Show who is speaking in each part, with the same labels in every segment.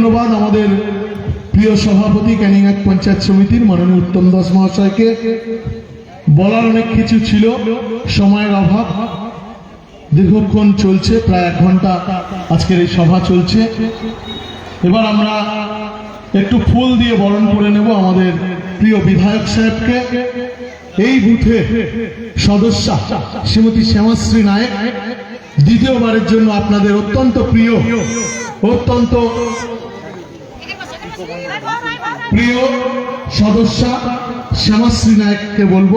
Speaker 1: ধন্যবাদ আমাদের প্রিয় সভাপতি ক্যানিং এক পঞ্চায়েত সমিতির মাননীয় উত্তম দাস মহাশয়কে। বলার অনেক কিছু ছিল, সময়ের অভাব। দীর্ঘক্ষণ চলছে, প্রায় এক ঘণ্টা আজকের এই সভা চলছে। এবার আমরা একটু ফুল দিয়ে বরণ করে নেব আমাদের প্রিয় বিধায়ক সাহেবকে। এই বুথে সদস্য শ্রীমতী শ্যামাশ্রী নায়ক, দ্বিতীয়বারের জন্য আপনাদের অত্যন্ত প্রিয়, অত্যন্ত প্রিয় সদস্য, শ্যামাশ্রী নায়ককে বলব,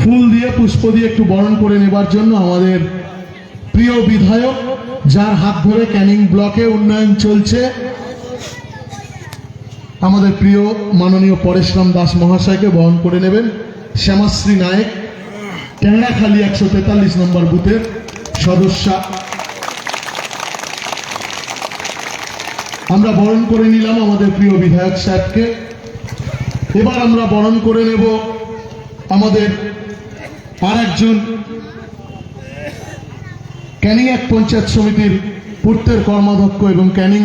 Speaker 1: ফুল দিয়ে পুষ্প দিয়ে একটু বরণ করে নেবার জন্য আমাদের প্রিয় বিধায়ক, যার হাত ধরে ক্যানিং ব্লকে উন্নয়ন চলছে। আমাদের প্রিয় মাননীয় পরেশরাম দাস মহাশয়কে বহন করে নেবেন শ্যামাশ্রী নায়ক। ট্যাংরাখালি একশো তেতাল্লিশ নম্বর বুথের সদস্য আমরা বরণ করে নিলাম আমাদের প্রিয় বিধায়ক সাহেবকে এবার আমরা বরণ করে নেব আমাদের আর একজন ক্যানিং এক পঞ্চায়েত সমিতির পূর্তের কর্মাধ্যক্ষ এবং ক্যানিং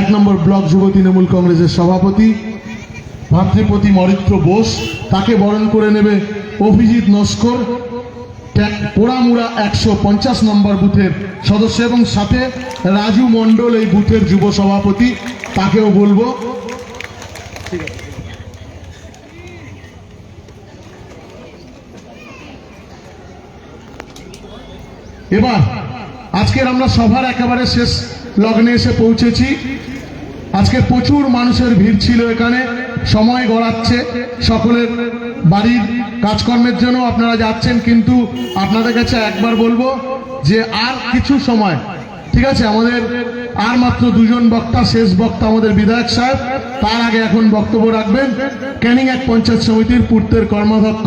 Speaker 1: এক নম্বর ব্লক যুব তৃণমূল কংগ্রেসের সভাপতি ভাতৃপতি মরিত্র বোস। তাকে বরণ করে নেবে অভিজিৎ নস্কর। পোড়ামুড়া একশো পঞ্চাশ নম্বর বুথের সদস্য এবং সাথে রাজু মণ্ডল এই বুথের যুব সভাপতি, তাকেও বলব। এবার, আজকের আমরা সভার একেবারে শেষ লগ্নে এসে পৌঁছেছি। আজকে প্রচুর মানুষের ভিড় ছিল এখানে, সময় গড়াচ্ছে, সকলের বাড়ির কাজকর্মের জন্য আপনারা যাচ্ছেন, কিন্তু আপনাদের কাছে একবার বলব যে আর কিছু সময়, ঠিক আছে? আমাদের আর মাত্র দুজন বক্তা, শেষ বক্তা আমাদের বিধায়ক সাহেব। তার আগে এখন বক্তব্য রাখবেন ক্যানিং এক পঞ্চায়েত সমিতির পূর্তের কর্মাধ্যক্ষ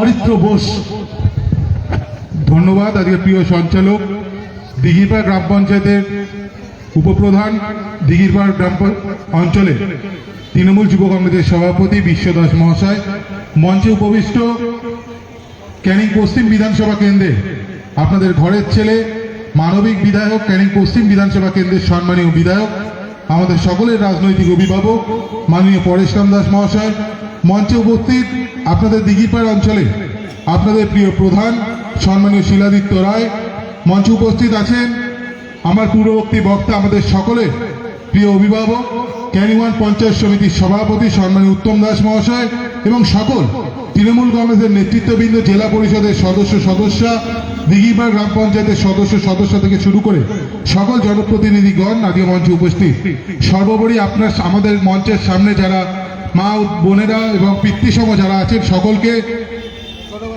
Speaker 1: অরিত্র বোস।
Speaker 2: ধন্যবাদ আজকে প্রিয় সঞ্চালক। দিঘিরপাড় গ্রাম পঞ্চায়েতের উপপ্রধান দিঘিরপাড় গ্রাম অঞ্চলে তৃণমূল যুব কংগ্রেসের সভাপতি বিশ্ব দাস মহাশয় মঞ্চে উপবিষ্ট ক্যানিং পশ্চিম বিধানসভা কেন্দ্রে আপনাদের ঘরের ছেলে, মানবিক বিধায়ক, ক্যানিং পশ্চিম বিধানসভা কেন্দ্রের সম্মানীয় বিধায়ক, আমাদের সকলের রাজনৈতিক অভিভাবক, মাননীয় পরেশরাম দাস মহাশয়, মঞ্চে উপস্থিত আপনাদের দিঘিপাড় অঞ্চলে আপনাদের প্রিয় প্রধান, সম্মানীয় শিলাদিত্য রায়, মঞ্চে উপস্থিত আছেন আমার পূর্ববর্তী বক্তা আমাদের সকলের প্রিয় অভিভাবক ক্যানিওয়ান পঞ্চায়েত সমিতির সভাপতি, সম্মানীয় উত্তম দাস মহাশয় এবং সকল তৃণমূল কংগ্রেসের নেতৃত্ববৃন্দ, জেলা পরিষদের সদস্য সদস্য, দিঘিপাড় গ্রাম পঞ্চায়েতের সদস্য সদস্য থেকে শুরু করে সকল জনপ্রতিনিধিগণ আজকে মঞ্চে উপস্থিত। সর্বোপরি আপনার, আমাদের মঞ্চের সামনে যারা মা বোনেরা এবং পিতৃসম যারা আছেন, সকলকে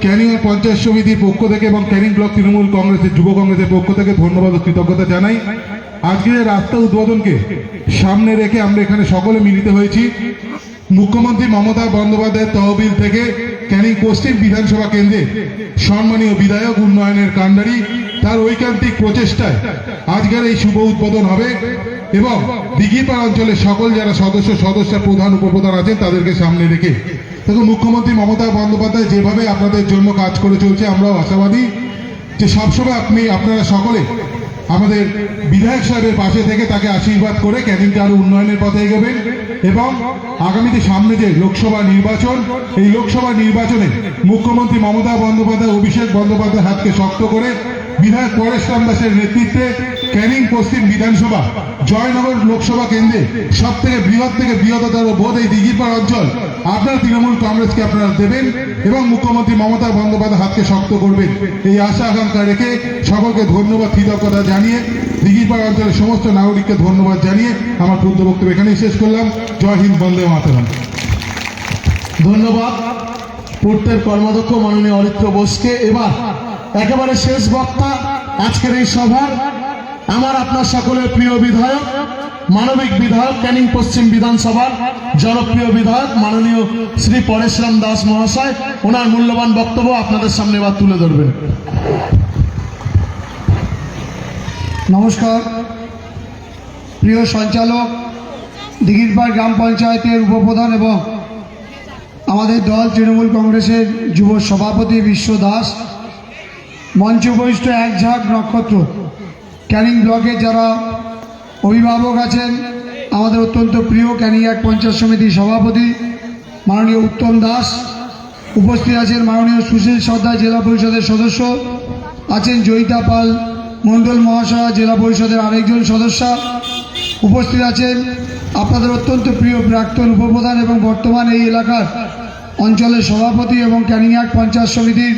Speaker 2: ক্যানিং পঞ্চায়েত সমিতির পক্ষ থেকে এবং ক্যানিং ব্লক তৃণমূল কংগ্রেসের, যুব কংগ্রেসের পক্ষ থেকে ধন্যবাদ ও কৃতজ্ঞতা জানাই। আজকের এই রাস্তা উদ্বোধনকে সামনে রেখে আমরা এখানে সকলে মিলিত হয়েছি। মুখ্যমন্ত্রী মমতা বন্দ্যোপাধ্যায়ের তহবিল থেকে ক্যানিং পশ্চিম বিধানসভা কেন্দ্রে সম্মানীয় বিধায়ক উন্নয়নের কাণ্ডারি তার ঐকান্তিক প্রচেষ্টায় আজকের এই শুভ উদ্বোধন হবে এবং দিঘিপাড় অঞ্চলের সকল যারা সদস্য সদস্য, প্রধান উপপ্রধান আছেন তাদেরকে সামনে রেখে দেখুন, মুখ্যমন্ত্রী মমতা বন্দ্যোপাধ্যায় যেভাবে আপনাদের জন্য কাজ করে চলছে, আমরাও আশাবাদী যে সবসময় আপনি, আপনারা সকলে আমাদের বিধায়ক সাহেবের পাশে থেকে তাকে আশীর্বাদ করে ক্যানিংটা আরও উন্নয়নের পথে এগোবেন এবং আগামীতে সামনে যে লোকসভা নির্বাচন, এই লোকসভা নির্বাচনে মুখ্যমন্ত্রী মমতা বন্দ্যোপাধ্যায়, অভিষেক বন্দ্যোপাধ্যায়ের হাতকে শক্ত করে বিধায়ক পরেশ রাম দাসের নেতৃত্বে ক্যানিং পশ্চিম বিধানসভা, জয়নগর লোকসভা কেন্দ্রে সব থেকে বৃহৎ থেকে বৃহত্তর বোধ এই দিঘিরপাড় অঞ্চল। আপনার তৃণমূল কংগ্রেসকে আপনারা দেবেন এবং মুখ্যমন্ত্রী মমতা বন্দ্যোপাধ্যায় হাতকে শক্ত করবেন। এই আশা আকাঙ্ক্ষা রেখে সকলকে ধন্যবাদ, কৃতজ্ঞতা জানিয়ে দিঘিরপাড় অঞ্চলের সমস্ত নাগরিককে ধন্যবাদ জানিয়ে আমার ক্ষুদ্র বক্তব্য এখানেই শেষ করলাম। জয় হিন্দ, বন্দে মাতরম।
Speaker 1: ধন্যবাদ। পূর্তের কর্মাধ্যক্ষ মাননীয় অরিত্র বোসকে। এবার একেবারে শেষ বক্তা আজকের এই সভার আমার আপনার সকলের প্রিয় বিধায়ক, মানবিক বিধায়ক, ক্যানিং পশ্চিম বিধানসভার জনপ্রিয় বিধায়ক, মাননীয় শ্রী পরেশরাম দাস মহাশয়, ওনার মূল্যবান বক্তব্য আপনাদের সামনে এবার তুলে ধরবেন।
Speaker 3: নমস্কার। প্রিয় সঞ্চালক দিঘিরপাড় গ্রাম পঞ্চায়েতের উপপ্রধান এবং আমাদের দল তৃণমূল কংগ্রেসের যুব সভাপতি বিশ্ব দাস, মঞ্চ বহিষ্ঠ এক ঝাঁক নক্ষত্র। ক্যানিং ব্লকে যারা অভিভাবক আছেন, আমাদের অত্যন্ত প্রিয় ক্যানিং এক পঞ্চায়েত সমিতির সভাপতি মাননীয় উত্তম দাস, উপস্থিত আছেন মাননীয় সুশীল সর্দার জেলা পরিষদের সদস্য, আছেন জয়িতা পাল মণ্ডল মহাশয়, জেলা পরিষদের আরেকজন সদস্য, উপস্থিত আছেন আপনাদের অত্যন্ত প্রিয় প্রাক্তন উপপ্রধান এবং বর্তমান এই এলাকার অঞ্চলের সভাপতি এবং ক্যানিয়াক পঞ্চায়েত সমিতির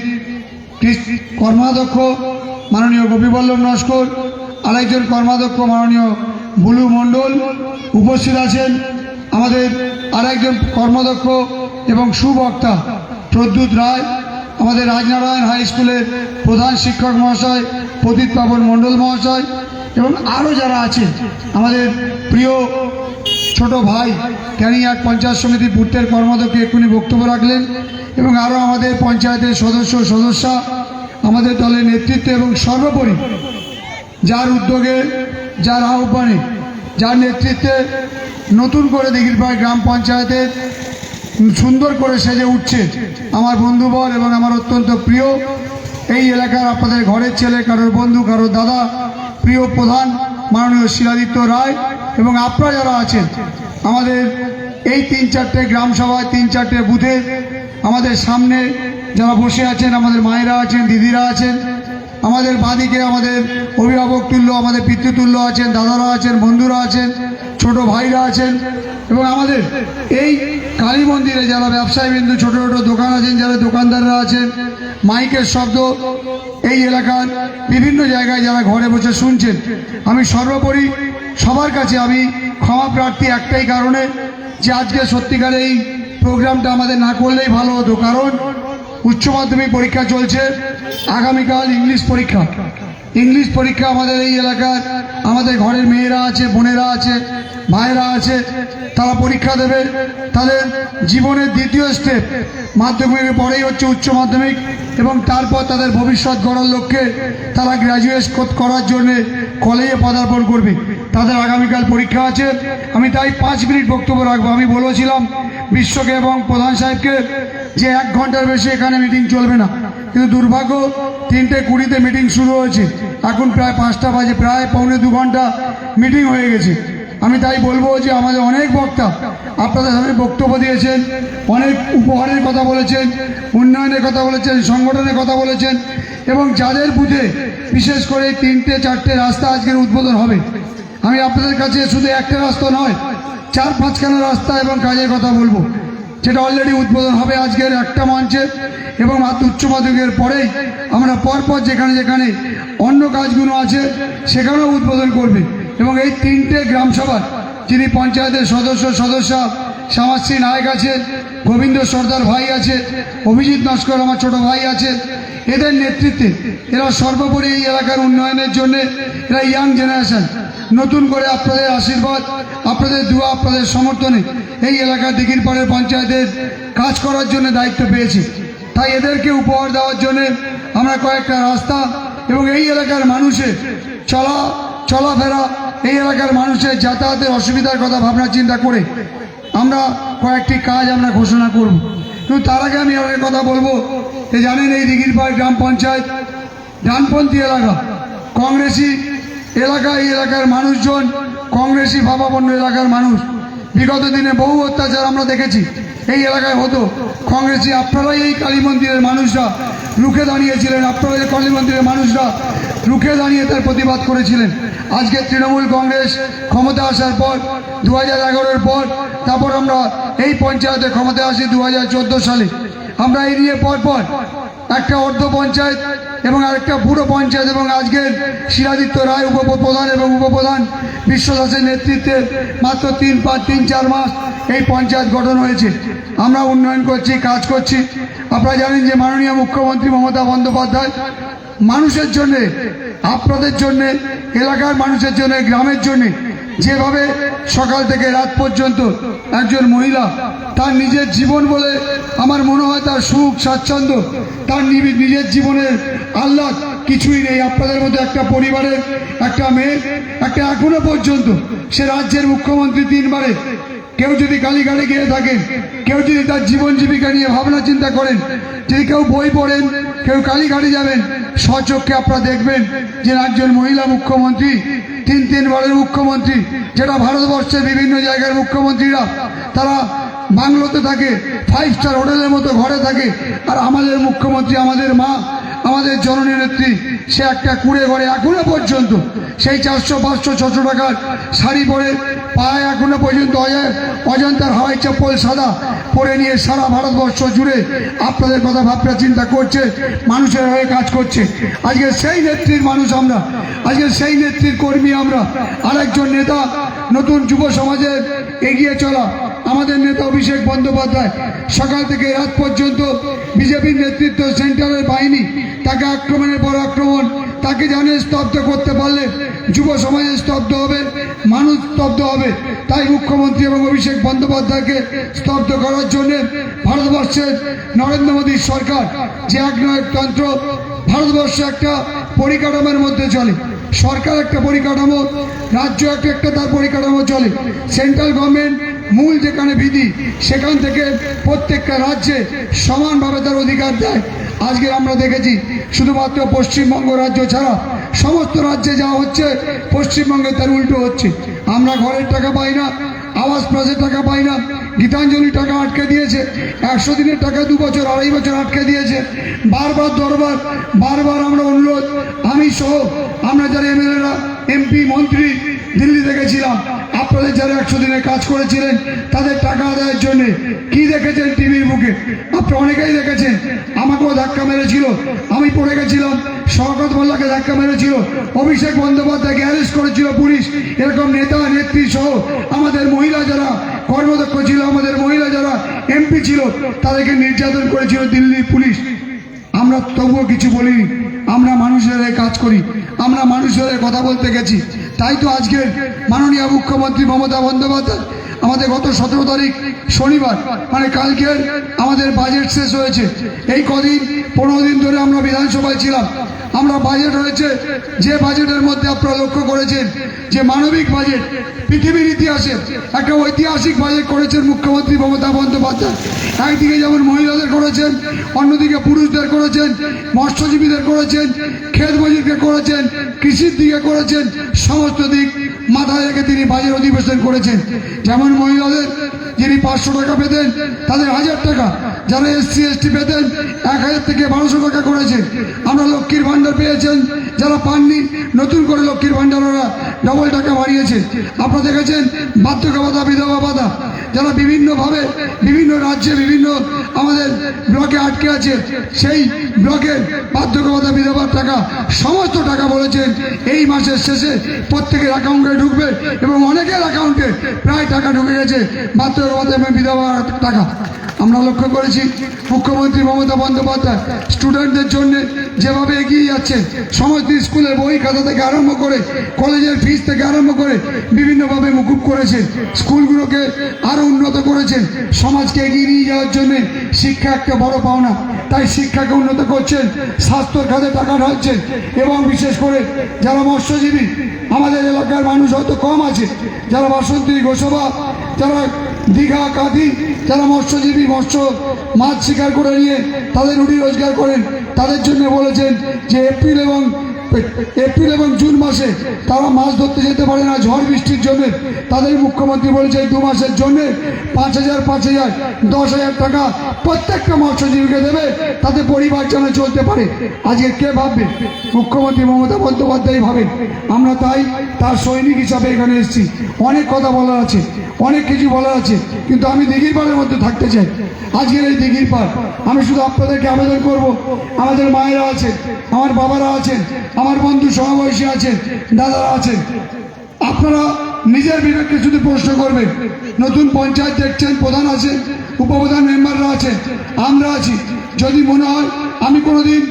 Speaker 3: কর্মাধ্যক্ষ মাননীয় গোপীবল্লভ নস্কর আরেকজন কর্মাধ্যক্ষ মাননীয় বুলু মণ্ডল উপস্থিত আছেন। আমাদের আরেকজন কর্মাধ্যক্ষ এবং সুবক্তা প্রদ্যুৎ রায়, আমাদের রাজনারায়ণ হাই স্কুলের প্রধান শিক্ষক মহাশয় প্রদীপ পাবন মণ্ডল মহাশয় এবং আরও যারা আছেন, আমাদের প্রিয় ছোট ভাই ক্যানিয়াক পঞ্চায়েত সমিতি পুত্রের কর্মাধ্যক্ষ এক্ষুনি বক্তব্য রাখলেন এবং আরও আমাদের পঞ্চায়েতের সদস্য সদস্যা, আমাদের দলের নেতৃত্বে এবং সর্বোপরি যার উদ্যোগে, যার আহ্বানে, যার নেতৃত্বে নতুন করে দিঘিরপাড় গ্রাম পঞ্চায়েতের সুন্দর করে সেজে উঠছে আমার বন্ধুবর এবং আমার অত্যন্ত প্রিয়। এই এলাকার আপনাদের ঘরের ছেলে, কারোর বন্ধু, কারোর দাদা, প্রিয় প্রধান মাননীয় শিলাদিত্য রায় এবং আপনারা যারা আছেন, আমাদের এই তিন চারটে গ্রাম সভায়, তিন চারটে বুথে আমাদের সামনে যারা বসে আছেন, আমাদের মায়েরা আছেন, দিদিরা আছেন আমাদের বাদিকে আমাদের অভিভাবক তুল্য, আমাদের পিতৃতুল্য আছেন, দাদারা আছেন, বন্ধুরা আছেন, ছোট ভাইরা আছেন এবং আমাদের এই কালী মন্দিরে যারা ব্যবসায়ী বিন্দু, ছোট ছোট দোকান আছেন, যারা দোকানদাররা আছেন, মাইকের শব্দ এই এলাকার বিভিন্ন জায়গায় যারা ঘরে বসে শুনছেন, আমি সর্বোপরি সবার কাছে আমি ক্ষমা প্রার্থী একটাই কারণে যে আজকে সত্যিকার এই প্রোগ্রামটা আমাদের না করলেই ভালো হতো। কারণ উচ্চ মাধ্যমিক পরীক্ষা চলছে। আগামীকাল ইংলিশ পরীক্ষা। ইংলিশ পরীক্ষা আমাদের এই এলাকার আমাদের ঘরের মেয়েরা আছে, বোনেরা আছে ভাইরা আছে, তারা পরীক্ষা দেবে। তাদের জীবনের দ্বিতীয় স্টেপ মাধ্যমিকের পরেই হচ্ছে উচ্চ মাধ্যমিক এবং তারপর তাদের ভবিষ্যৎ গড়ার লক্ষ্যে তারা গ্র্যাজুয়েট করার জন্যে কলেজে পদার্পণ করবে। তাদের আগামীকাল পরীক্ষা আছে। আমি তাই পাঁচ মিনিট বক্তব্য রাখব। আমি বলেছিলাম, বিশ্বকে এবং প্রধান সাহেবকে যে এক ঘণ্টার বেশি এখানে মিটিং চলবে না। কিন্তু দুর্ভাগ্য, তিনটে কুড়িতে মিটিং শুরু হয়েছে। এখন প্রায় পাঁচটা বাজে, প্রায় পৌনে দু ঘণ্টা মিটিং হয়ে গেছে। আমি তাই বলব যে আমাদের অনেক বক্তা আপনাদের সামনে বক্তব্য দিয়েছেন, অনেক উপহারের কথা বলেছেন, উন্নয়নের কথা বলেছেন, সংগঠনের কথা বলেছেন, এবং যাদের বুঝে বিশেষ করে তিনটে, চারটে রাস্তা আজকের উদ্বোধন হবে, আমি আপনাদের কাছে শুধু একটা রাস্তা নয়, চার পাঁচখানা রাস্তা এবং কাজের কথা বলব। যেটা অলরেডি উদ্বোধন হবে আজকের একটা মঞ্চে এবং উচ্চ মাধ্যমিকের পরেই আমরা পরপর যেখানে যেখানে অন্য কাজগুলো আছে সেখানেও উদ্বোধন করবে। এবং এই তিনটে গ্রাম সভার যিনি পঞ্চায়েতের সদস্য সদস্য শ্যামাশ্রী নায়ক আছে, গোবিন্দ সর্দার ভাই আছে, অভিজিৎ নস্কর আমার ছোট ভাই আছে, এদের নেতৃত্বে এরা সর্বোপরি এই এলাকার উন্নয়নের জন্য এরা ইয়াং জেনারেশন নতুন করে আপনাদের আশীর্বাদ, আপনাদের দোয়া, আপনাদের সমর্থনে এই এলাকার দিঘির পাড়ের পঞ্চায়েতের কাজ করার জন্য দায়িত্ব পেয়েছি। তাই এদেরকে উপহার দেওয়ার জন্য আমরা কয়েকটা রাস্তা এবং এই এলাকার মানুষের চলা, চলাফেরা, এই এলাকার মানুষের যাতায়াতের অসুবিধার কথা ভাবনা চিন্তা করে আমরা কয়েকটি কাজ আমরা ঘোষণা করব। কিন্তু তার আগে আমি আরেক কথা বলব, যে জানেন এই দিঘির পাড় গ্রাম পঞ্চায়েত, ডানপন্থী এলাকা কংগ্রেসি এলাকা এই এলাকার মানুষজন কংগ্রেসি ভাবাপন্ন এলাকার মানুষ। বিগত দিনে বহু অত্যাচার আমরা দেখেছি। এই এলাকায় হতো। কংগ্রেসি আপনারাই এই কালী মন্দিরের মানুষরা রুখে দাঁড়িয়েছিলেন। আপনারা এই কালী মন্দিরের মানুষরা রুখে দাঁড়িয়ে তার প্রতিবাদ করেছিলেন। আজকে তৃণমূল কংগ্রেস ক্ষমতা আসার পর দু হাজার পর, তারপর আমরা এই পঞ্চায়েতে ক্ষমতা আসি দু হাজার চোদ্দ সালে। আমরা এই নিয়ে পর পর একটা অর্ধ পঞ্চায়েত এবং আরেকটা পুরো পঞ্চায়েত এবং আজকের শিলাদিত্য রায় উপপ্রধান এবং উপপ্রধান বিশ্বদাসের নেতৃত্বে মাত্র তিন পাঁচ, তিন চার মাস এই পঞ্চায়েত গঠন হয়েছে। আমরা উন্নয়ন করছি, কাজ করছি। আপনারা জানেন যে মাননীয় মুখ্যমন্ত্রী মমতা বন্দ্যোপাধ্যায় মানুষের জন্যে, আপনাদের জন্যে, এলাকার মানুষের জন্যে, গ্রামের জন্যে যেভাবে সকাল থেকে রাত পর্যন্ত একজন মহিলা তার নিজের জীবন বলে আমার মনে হয় তার সুখ, স্বাচ্ছন্দ্য, তার নিজের জীবনের আহ্লাদ কিছুই নেই। আপনাদের মধ্যে একটা পরিবারের, একটা মেয়ে একটা এখনও পর্যন্ত সে রাজ্যের মুখ্যমন্ত্রী তিনবারে। কেউ যদি কালীঘাটে গিয়ে থাকেন, কেউ যদি তার জীবন জীবিকা নিয়ে ভাবনা চিন্তা করেন, যদি কেউ বই পড়েন, কেউ কালীঘাটে যাবেন, স্বচক্ষে আপনারা দেখবেন যে একজন মহিলা মুখ্যমন্ত্রী তিন তিনবারের মুখ্যমন্ত্রী, যেটা ভারতবর্ষের বিভিন্ন জায়গার মুখ্যমন্ত্রীরা, তারা বাংলোতে থাকে ফাইভ স্টার হোটেলের মতো ঘরে থাকে, আর আমাদের মুখ্যমন্ত্রী, আমাদের মা, আমাদের জননী নেত্রী, সে একটা কুড়ে ঘরে, এখনও পর্যন্ত সেই চারশো, পাঁচশো, ছশো টাকার শাড়ি পরে পায়ে এখনও পর্যন্ত অজন্তার হাওয়াই চপ্পল সাদা পরে নিয়ে সারা ভারতবর্ষ জুড়ে আপনাদের কথা ভাবনা চিন্তা করছে, মানুষের হয়ে কাজ করছে। আজকে সেই নেত্রীর মানুষ আমরা, আজকে সেই নেত্রীর কর্মী আমরা, আরেকজন নেতা, নতুন যুব সমাজের এগিয়ে চলা, আমাদের নেতা অভিষেক বন্দ্যোপাধ্যায়, সকাল থেকে রাত পর্যন্ত বিজেপির নেতৃত্ব সেন্টারের বাহিনী, তাকে আক্রমণের পর আক্রমণ তাকে জানে স্তব্ধ করতে পারলে যুব সমাজে স্তব্ধ হবে, মানুষ স্তব্ধ হবে। তাই মুখ্যমন্ত্রী এবং অভিষেক বন্দ্যোপাধ্যায়কে স্তব্ধ করার জন্য ভারতবর্ষের নরেন্দ্র মোদীর সরকার যে এক তন্ত্র, ভারতবর্ষ একটা পরিকাঠামোর মধ্যে চলে। সরকার একটা পরিকাঠামো, রাজ্য একটা একটা তার পরিকাঠামো চলে। সেন্ট্রাল গভর্নমেন্ট মূল যেখানে বিধি, সেখান থেকে প্রত্যেকটা রাজ্যে সমানভাবে তার অধিকার দেয়। আজকে আমরা দেখেছি শুধুমাত্র পশ্চিমবঙ্গ রাজ্য ছাড়া সমস্ত রাজ্যে যা হচ্ছে, পশ্চিমবঙ্গে তার উল্টো হচ্ছে। আমরা ঘরের টাকা পাই না, আওয়াজ প্লাসের টাকা পাই না, গীতাঞ্জলি টাকা আটকে দিয়েছে, একশো দিনের টাকা দু বছর, আড়াই বছর আটকে দিয়েছে। বারবার দরবার, বারবার আমরা অনুরোধ, আমি সহ আমরা যারা এমএলএরা, এমপি, মন্ত্রী দিল্লি দেখেছিলাম আপনাদের যারা একশো দিনে কাজ করেছিলেন, তাদের টাকা আদায়ের জন্য কি দেখেছেন টিভির বুকে? আপনি অনেকেই দেখেছেন, আমাকেও ধাক্কা মেরেছিল। আমি পড়ে গেছিলাম শওকত মোল্লাকে ধাক্কা মেরেছিল, অভিষেক বন্দ্যোপাধ্যায়কে অ্যারেস্ট করেছিল পুলিশ, এরকম নেতা, নেত্রী সহ আমাদের মহিলা যারা কর্মদক্ষ ছিল, আমাদের মহিলা যারা এমপি ছিল, তাদেরকে নির্যাতন করেছিল দিল্লির পুলিশ। আমরা তবুও কিছু বলিনি, আমরা মানুষের কাজ করি, আমরা মানুষের কথা বলতে গেছি। তাই তো আজকে মাননীয় মুখ্যমন্ত্রী মমতা বন্দ্যোপাধ্যায় আমাদের গত সতেরো তারিখ শনিবার মানে কালকের আমাদের বাজেট শেষ হয়েছে। এই কদিন, পনেরো দিন ধরে আমরা বিধানসভায় ছিলাম। আমরা বাজেট হয়েছে যে বাজেটের মধ্যে আপনারা লক্ষ্য করেছেন, যে মানবিক বাজেট পৃথিবীর ইতিহাসে একটা ঐতিহাসিক বাজেট করেছেন মুখ্যমন্ত্রী মমতা বন্দ্যোপাধ্যায়। একদিকে যেমন মহিলাদের করেছেন, অন্যদিকে পুরুষদের করেছেন, মৎস্যজীবীদের করেছেন, ক্ষেত মজুরকে করেছেন, কৃষির দিকে করেছেন, সমস্ত দিক মাথায় রেখে তিনি বাজেট অধিবেশন করেছেন। যেমন মহিলাদের যিনি পাঁচশো টাকা পেতেন, তাদের হাজার টাকা যারা এসসি এসটি পেতেন এক হাজার থেকে বারোশো টাকা করেছেন আমরা লক্ষ্মীর ভাণ্ডার পেয়েছেন, যারা পাননি, নতুন করে লক্ষ্মীর ভাণ্ডার ওরা ডবল টাকা বাড়িয়েছে। আপনারা দেখেছেন বার্ধক্য ভাতা বিধবা ভাতা যারা বিভিন্নভাবে বিভিন্ন রাজ্যে, বিভিন্ন আমাদের ব্লকে আটকে আছে, সেই ব্লকের বার্ধক্য ভাতা বিধবার টাকা, সমস্ত টাকা বলেছেন। এই মাসের শেষে প্রত্যেকের অ্যাকাউন্টে ঢুকবে এবং অনেকের অ্যাকাউন্টে প্রায় টাকা ঢুকে গেছে বার্ধক্য ভাতা এবং বিধবা টাকা। আমরা লক্ষ্য করেছি মুখ্যমন্ত্রী মমতা বন্দ্যোপাধ্যায় স্টুডেন্টদের জন্য যেভাবে এগিয়ে যাচ্ছে, সমস্ত স্কুলের বই খাতা থেকে আরম্ভ করে, কলেজের ফিস থেকে আরম্ভ করে বিভিন্নভাবে মুকুব করেছেন স্কুলগুলোকে আরও উন্নত করেছেন সমাজকে এগিয়ে নিয়ে যাওয়ার জন্য শিক্ষা একটা বড় পাওনা। তাই শিক্ষাকে উন্নত করছেন, স্বাস্থ্যর খাতে টাকা ঢালছেন এবং বিশেষ করে যারা মৎস্যজীবী, আমাদের এলাকার মানুষ হয়তো কম আছে, যারা বাসন্তী গোসবা যারা দীঘা কাঁদি যারা মৎস্যজীবী, মৎস্য মাছ শিকার করে নিয়ে তাদের রুটি রোজগার করেন, তাদের জন্য বলেছেন যে এপ্রিল এবং এপ্রিল এবং জুন মাসে তারা মাছ ধরতে যেতে পারে না, ঝড় বৃষ্টির জন্য। তাদের মুখ্যমন্ত্রী বলেছে দু মাসের জন্য পাঁচ হাজার পাঁচ হাজার, দশ হাজার টাকা প্রত্যেকটা মৎস্যজীবীকে দেবে, তাতে পরিবার যেন চলতে পারে। আজকে কে ভাববে? মুখ্যমন্ত্রী মমতা বন্দ্যোপাধ্যায় ভাবেন। আমরা তাই তার সৈনিক হিসাবে এখানে এসেছি। অনেক কথা বলার আছে, অনেক কিছু বলার আছে, কিন্তু আমি দিঘির পাড়ের মধ্যে থাকতে চাই। আজকের এই দিঘির পাড়, আমি শুধু আপনাদেরকে আবেদন করব। আমাদের মায়েরা আছেন, আমার বাবারা আছেন আমার বন্ধু সহবয়সী আছেন, দাদারা আছেন। আপনারা নিজের বিবেককে শুধু প্রশ্ন করবেন, নতুন পঞ্চায়েত দেখছেন, প্রধান আছেন, উপপ্রধান মেম্বাররা আছেন, আমরা আছি। যদি মনে হয় আমি কোনোদিন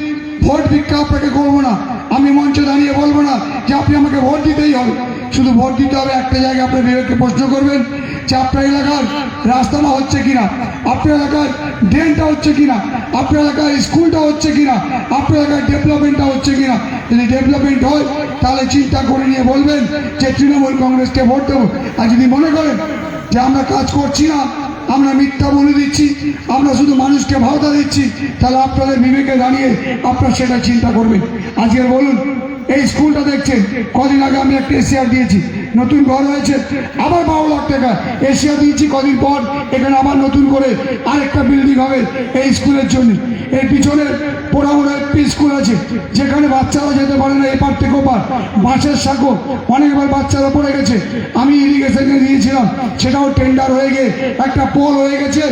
Speaker 3: ভোট ভিক্ষা আপনাকে করব না, আমি মঞ্চে দাঁড়িয়ে বলব না যে আপনি আমাকে ভোট দিতেই হবে। শুধু ভোট দিতে হবে, একটা জায়গায় আপনার বিবেককে প্রশ্ন করবেন যে আপনার এলাকার রাস্তাটা হচ্ছে কিনা, আপনার এলাকার ড্রেনটা হচ্ছে কিনা, আপনার এলাকার স্কুলটা হচ্ছে কিনা, আপনার এলাকার ডেভেলপমেন্টটা হচ্ছে কিনা যদি ডেভেলপমেন্ট হয়, তাহলে চিন্তা করে নিয়ে বলবেন যে তৃণমূল কংগ্রেসকে ভোট দেবো। আর যদি মনে করেন যে আমরা কাজ করছি না, আমরা মিথ্যা বলে দিচ্ছি, আমরা শুধু মানুষকে ভাওতা দিচ্ছি, তাহলে আপনাদের বিবেকে দাঁড়িয়ে আপনার সেটা চিন্তা করবেন। আজকে বলুন, এই স্কুলটা দেখছেন, কদিন আগে আমি একটা এসিআর দিয়েছি। নতুন ঘর হয়েছে। আবার বারো লাখ টাকা। এশিয়া দিয়েছি কদিন পর, এখানে আবার নতুন করে আরেকটা বিল্ডিং হবে এই স্কুলের জন্য। এর পিছনে পোড়ামোড় একটি স্কুল আছে, যেখানে বাচ্চারা যেতে পারে না, এপার থেকে ওপার। বাঁশের সাঁকো, অনেকবার বাচ্চারা পড়ে গেছে। আমি ইরিগেশনে দিয়েছিলাম, সেটাও টেন্ডার হয়ে গিয়ে একটা পোল হয়ে গেছে।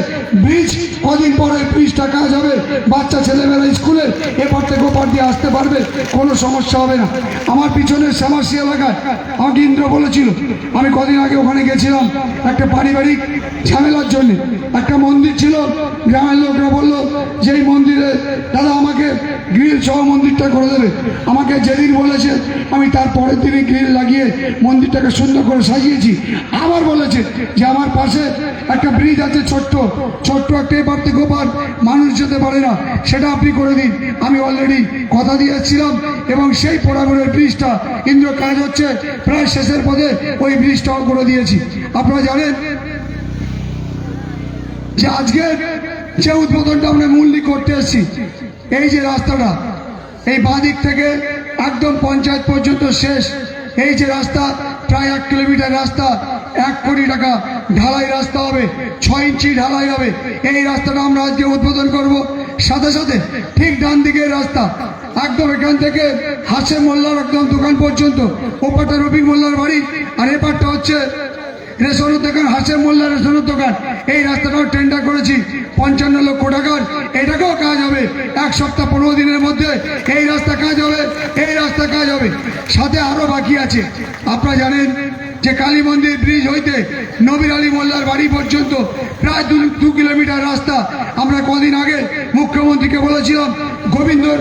Speaker 3: ব্রিজ কদিন পরে ব্রিজটা কাজ হবে বাচ্চা ছেলেমেয়েরা স্কুলে এপার থেকে ওপার দিয়ে আসতে পারবে, কোনো সমস্যা হবে না। আমার পিছনে শ্যামাসি এলাকায় আমাকে ইন্দ্র বলেছিল, আমি কদিন আগে ওখানে গেছিলাম, একটা পারিবারিক ঝামেলার জন্য। একটা মন্দির ছিল, গ্রামের লোকরা বলল যে এই মন্দিরে দাদা আমাকে গ্রিল সহ মন্দিরটা করে দেবে। আমাকে যেদিন বলেছে, আমি তার পরের দিনই গ্রিল লাগিয়ে মন্দিরটাকে সুন্দর করে সাজিয়েছি। আবার বলেছে যে আমার পাশে একটা ব্রিজ আছে ছোট্ট ছোট্ট একটা এপার থেকে ওপার মানুষ যেতে পারে না, সেটা আপনি করে দিন। আমি অলরেডি কথা দিয়েছিলাম এবং সেই পোড়াগড়ের ব্রিজটা ইন্দ্র কাজ হচ্ছে, প্রায় শেষের পদে ওই ব্রিজটাও করে দিয়েছি। আপনারা জানেন যে আজকে যে উদ্বোধনটা আমরা মূল্যি করতে এসেছি, এই যে রাস্তাটা, এই বাঁদিক থেকে একদম পঞ্চায়েত পর্যন্ত শেষ। এই যে রাস্তা, প্রায় এক কিলোমিটার রাস্তা এক কোটি টাকা ঢালাই রাস্তা হবে, ছয় ইঞ্চি ঢালাই হবে। এই রাস্তাটা আমরা আজকে উদ্বোধন করব। সাথে সাথে ঠিক ডান দিকের রাস্তা, একদম এখান থেকে হাসে মোল্লার একদম দোকান পর্যন্ত। ওপারটা রবি মোল্লার বাড়ি, আর এপারটা হচ্ছে রেশনের দোকান হাসের মোল্লা রেশনের দোকান। এই রাস্তাটাও টেন্ডার করেছি, পঞ্চান্ন লক্ষ টাকার। এটাকেও কাজ হবে, এক সপ্তাহ পনেরো দিনের মধ্যে এই রাস্তা কাজ হবে, এই রাস্তা কাজ হবে। সাথে আরও বাকি আছে। আপনারা জানেন যে কালী মন্দির ব্রিজ হইতে নবীর আলী মোল্লার বাড়ি পর্যন্ত প্রায় দু দু কিলোমিটার রাস্তা। আমরা কদিন আগে মুখ্যমন্ত্রীকে বলেছিলাম, গোবিন্দর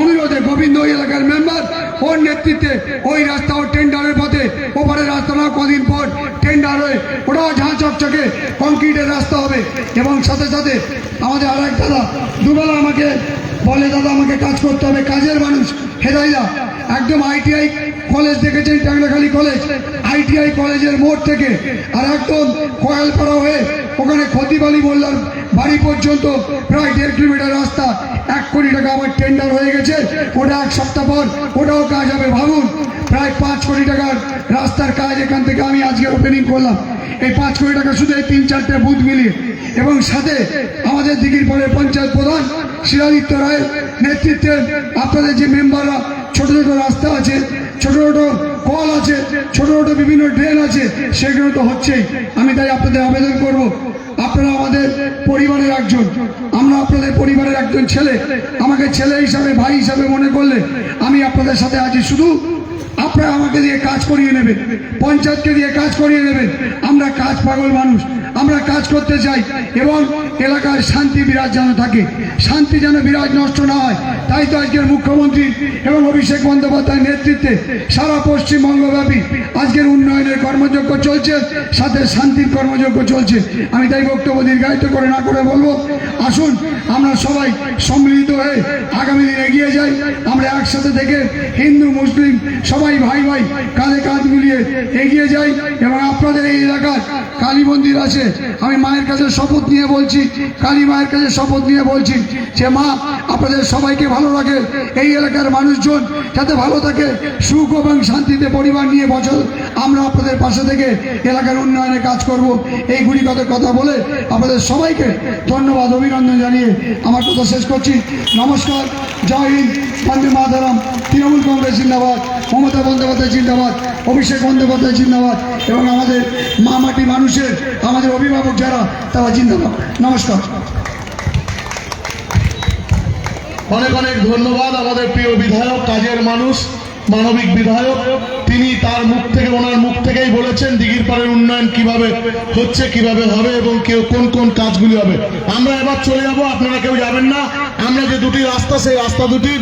Speaker 3: অনুরোধে গোবিন্দ ওই এলাকার মেম্বার, ওর নেতৃত্বে ওই রাস্তা ও টেন্ডারের পথে ওপারের রাস্তাটাও কদিন পর টেন্ডার হয়ে ওটাও ঝাঁ চকচকে কংক্রিটের রাস্তা হবে। এবং সাথে সাথে আমাদের আর এক দাদা, দুবেলা আমাকে বলে, দাদা, আমাকে কাজ করতে হবে, কাজের মানুষ হেদাইয়া একদম আইটিআই কলেজ দেখেছেন টাংলাখালী কলেজ, আইটিআই কলেজের মোড় থেকে। আর একদম কয়ালপাড়া হয়ে ওখানে ক্ষতিবালি মোল্লার বাড়ি পর্যন্ত প্রায় দেড় কিলোমিটার রাস্তা। এক কোটি টাকা আমার টেন্ডার হয়ে গেছে। ওটা এক সপ্তাহ পর ওটাও কাজ হবে ভাবুন। প্রায় পাঁচ কোটি টাকার রাস্তার কাজ এখান থেকে আমি আজকে ওপেনিং করলাম। এই পাঁচ কোটি টাকা শুধু এই তিন চারটে বুথ মিলিয়ে। এবং সাথে আমাদের দিঘির পরে পঞ্চায়েত প্রধান শিলাদিত্য রায়ের নেতৃত্বে আপনাদের যে মেম্বাররা ছোট ছোট রাস্তা আছে, ছোট ছোট কল আছে, ছোট ছোট বিভিন্ন ড্রেন আছে, সেগুলো তো হচ্ছেই। আমি তাই আপনাদের আবেদন করব, আপনারা আমাদের পরিবারের একজন, আমরা আপনাদের পরিবারের একজন ছেলে, আমাকে ছেলে হিসাবে, ভাই হিসাবে মনে করলে আমি আপনাদের সাথে আছি। শুধু আপনারা আমাকে দিয়ে কাজ করিয়ে নেবেন, পঞ্চায়েতকে দিয়ে কাজ করিয়ে নেবেন। আমরা কাজ পাগল মানুষ, আমরা কাজ করতে চাই এবং এলাকায় শান্তি বিরাজ যেন থাকে, শান্তি যেন বিরাজ নষ্ট না হয়। তাই তো আজকের মুখ্যমন্ত্রী এবং অভিষেক বন্দ্যোপাধ্যায়ের নেতৃত্বে সারা পশ্চিমবঙ্গব্যাপী আজকের উন্নয়নের কর্মযজ্ঞ চলছে, সাথে শান্তির কর্মযজ্ঞ চলছে। আমি তাই বক্তব্য দীর্ঘায়িত করে না করে বলব, আসুন আমরা সবাই সম্মিলিত হয়ে আগামী দিন এগিয়ে যাই। আমরা একসাথে থেকে হিন্দু, মুসলিম সবাই ভাই ভাই কাঁধে কাঁধ মিলিয়ে এগিয়ে যাই এবং আপনাদের এই এলাকার কালী মন্দির আছে, আমি মায়ের কাছে শপথ নিয়ে বলছি কালী মায়ের কাছে শপথ নিয়ে বলছি যে, মা, আপনাদের সবাইকে ভালো রাখে। এই এলাকার মানুষজন যাতে ভালো থাকে, সুখ এবং শান্তিতে পরিবার নিয়ে বছর আমরা আপনাদের পাশে থেকে এলাকার উন্নয়নে কাজ করব। এই গুলি কথা বলে আপনাদের সবাইকে ধন্যবাদ, অভিনন্দন জানিয়ে আমার কথা শেষ করছি। নমস্কার, জয় হিন্দ, বন্দে মাতারাম, তৃণমূল কংগ্রেস জিন্দাবাদ, মমতা বন্দ্যোপাধ্যায় জিন্দাবাদ, অভিষেক বন্দ্যোপাধ্যায় জিন্দাবাদ এবং আমাদের মা মাটি মানুষের, আমাদের অভিভাবক যারা, তারা জিন্দাবাদ। নমস্কার।
Speaker 1: অনেক অনেক ধন্যবাদ আমাদের প্রিয় বিধায়ক, কাজের মানুষ, মানবিক বিধায়ক। তিনি তার মুখ থেকে, ওনার মুখ থেকেই বলেছেন, দিঘির পাড়ের উন্নয়ন কীভাবে হচ্ছে, কীভাবে হবে এবং কেউ কোন কোন কাজগুলি হবে। আমরা এবার চলে যাব, আপনারা কেউ যাবেন না। আমরা যে দুটি রাস্তা, সেই রাস্তা দুটির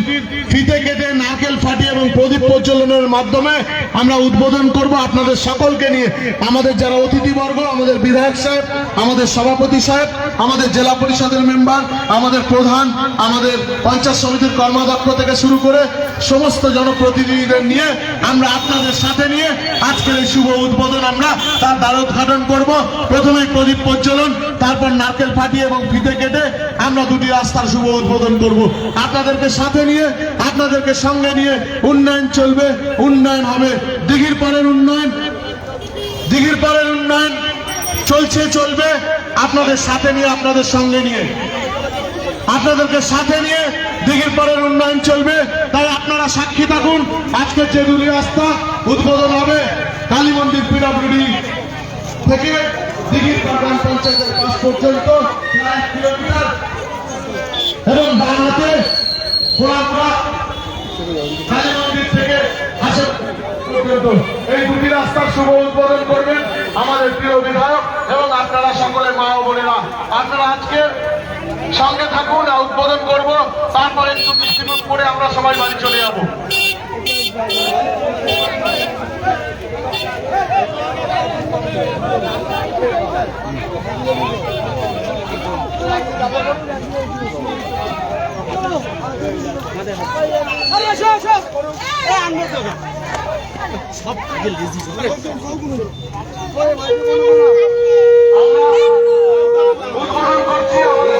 Speaker 1: ফিতে কেটে নারকেল ফাটি এবং প্রদীপ প্রচলনের মাধ্যমে আমরা উদ্বোধন করব আপনাদের সকলকে নিয়ে। আমাদের যারা অতিথিবর্গ, আমাদের বিধায়ক সাহেব, আমাদের সভাপতি সাহেব, আমাদের জেলা পরিষদের মেম্বার, আমাদের প্রধান, আমাদের পঞ্চায়েত সমিতির কর্মাধ্যক্ষ থেকে শুরু করে সমস্ত জনপ্রতিনিধিদের নিয়ে আমরা আপনাদের সাথে নিয়ে আজকের এই শুভ উদ্বোধন আমরা তার দ্বার উদ্ঘাটন করব। প্রথমে প্রদীপ প্রজ্বলন, তারপর নারকেল ফাটিয়ে এবং ফিতে কেটে আমরা দুটি রাস্তার শুভ উদ্বোধন করব। আপনাদেরকে সাথে নিয়ে, আপনাদেরকে সঙ্গে নিয়ে উন্নয়ন চলবে, উন্নয়ন হবে। দিঘির পরের উন্নয়ন, দিঘির পরের উন্নয়ন চলছে, চলবে। আপনাদের সাথে নিয়ে, আপনাদের সঙ্গে নিয়ে, আপনাদেরকে সাথে নিয়ে দিঘির পরের উন্নয়ন চলবে, তাই আপনারা সাক্ষী থাকুন। আজকে যে দুটি রাস্তা উদ্বোধন হবে, কালী মন্দির পিডাব্লিউডি থেকে দিঘির গ্রাম পঞ্চায়েতের পাশ পর্যন্ত এবং বাংলাতে খোলাপুরা কালী মন্দির থেকে এই দুটি রাস্তার শুভ উদ্বোধন করবেন আমাদের প্রিয় বিধায়ক এবং আপনারা সকলে মা বোনেরা। আপনারা আজকে সঙ্গে থাকুন উদ্বোধন করব। তারপরে একটু মিষ্টিমুখ করে আমরা সবাই বাড়ি চলে যাব।
Speaker 4: সব লেজি
Speaker 1: উদ্বোধন করছি আমাদের